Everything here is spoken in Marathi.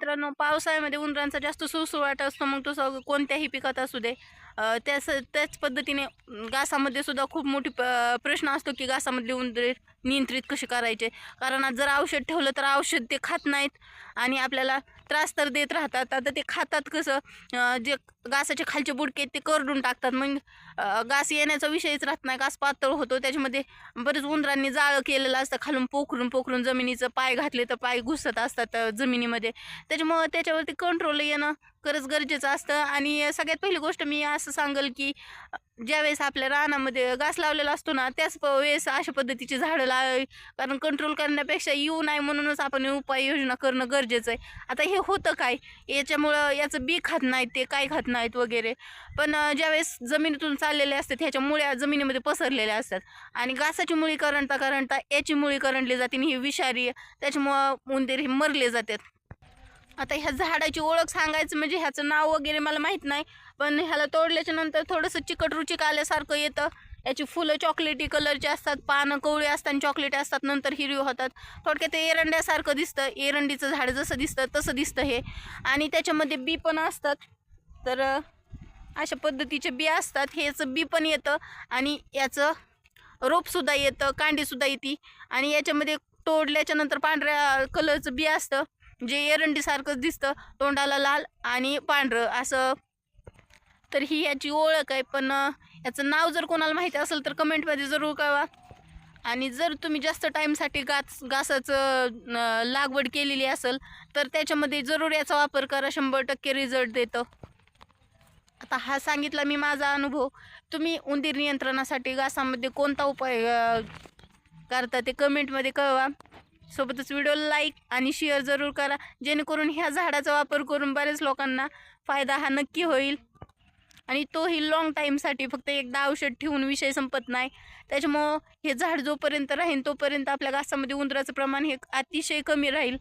मित्रांनो पावसाळ्यामध्ये उंदरांचा जास्त सुळसुळाट असतो मग तो सग कोणत्याही पिकात असू दे. त्याच त्याच पद्धतीने घासामध्ये सुद्धा खूप मोठी प- प्रश्न असतो की घासामधली उंदरे नियंत्रित कसे करायचे? कारण आज जर औषध ठेवलं तर औषध ते खात नाहीत आणि आपल्याला त्रास तर देत राहतात. आता ते खातात कसं? जे घासाचे खालचे बुडके आहेत ते करडून टाकतात. मग घास येण्याचा विषयच राहत नाही. घास पातळ होतो. त्याच्यामध्ये बरेच उंदरांनी जाळं केलेलं असतं. खालून पोखरून पोखरून जमिनीचं पाय घातले तर पाय घुसत असतात जमिनीमध्ये. त्याच्यामुळं त्याच्यावरती कंट्रोल येणं खरंच गरजेचं असतं. आणि सगळ्यात पहिली गोष्ट मी असं सांगेल की ज्यावेळेस आपल्या रानामध्ये घास लावलेला असतो ना त्याच प- वेळेस अशा पद्धतीची झाडं लावावी कारण कंट्रोल करण्यापेक्षा येऊ नाही म्हणूनच आपण उपाययोजना करणं गरजेचं आहे. आता हे होतं काय? याच्यामुळं याचं बी खात नाही ते काय खात नाहीत वगैरे. पण ज्यावेळेस जमिनीतून चाललेले असतात ह्याच्या मुळ्या जमिनीमध्ये पसरलेल्या असतात. आणि घासाची मुळी करंटा करंटा याची मुळी करंटली जाते आणि ही विषारी त्याच्यामुळं उंदीर हे मरले जातात. आता ह्या झाडाची ओळख सांगायचं म्हणजे ह्याचं नाव वगैरे मला माहीत नाही पण ह्याला तोडल्याच्या नंतर थोडंसं चिकट रुचिक आल्यासारखं येतं. याची फुलं चॉकलेटी कलरची असतात पानं कवळी असतात चॉकलेटी असतात नंतर हिरवी होतात. थोडक्यात ते एरंड्यासारखं दिसतं एरंडीचं झाड जसं दिसतं तसं दिसतं हे. आणि त्याच्यामध्ये बी पण असतात. तर अशा पद्धतीचे बी असतात. ह्याचं बी पण येतं आणि याचं रोपसुद्धा येतं कांडीसुद्धा येते आणि याच्यामध्ये तोडल्याच्या नंतर पांढऱ्या कलरचं बी असतं. जे एरंडीसारखंच दिसतं तोंडाला लाल आणि पांढरं असं. तर ही याची ओळख आहे. पण याचं नाव जर कोणाला माहिती असेल तर कमेंटमध्ये जरूर कळवा. आणि जर तुम्ही जास्त टाईमसाठी गास घासाचं लागवड केलेली असेल तर त्याच्यामध्ये जरूर याचा वापर करा. शंभर टक्के रिझल्ट देतं. आता हा सांगितला मी माझा अनुभव. तुम्ही उंदीर नियंत्रणासाठी घासामध्ये कोणता उपाय करता ते कमेंटमध्ये कळवा. सोबतच व्हिडिओला लाईक आणि शेअर जरूर करा जेणेकरून ह्या झाडाचा वापर करून बऱ्याच लोकांना फायदा हा नक्की होईल. आणि तोही लॉंग टाईमसाठी फक्त एकदा औषध ठेवून विषय संपत नाही. त्याच्यामुळं हे झाड जोपर्यंत राहील तोपर्यंत आपल्या घासामध्ये उंदराचं प्रमाण हे अतिशय कमी राहील.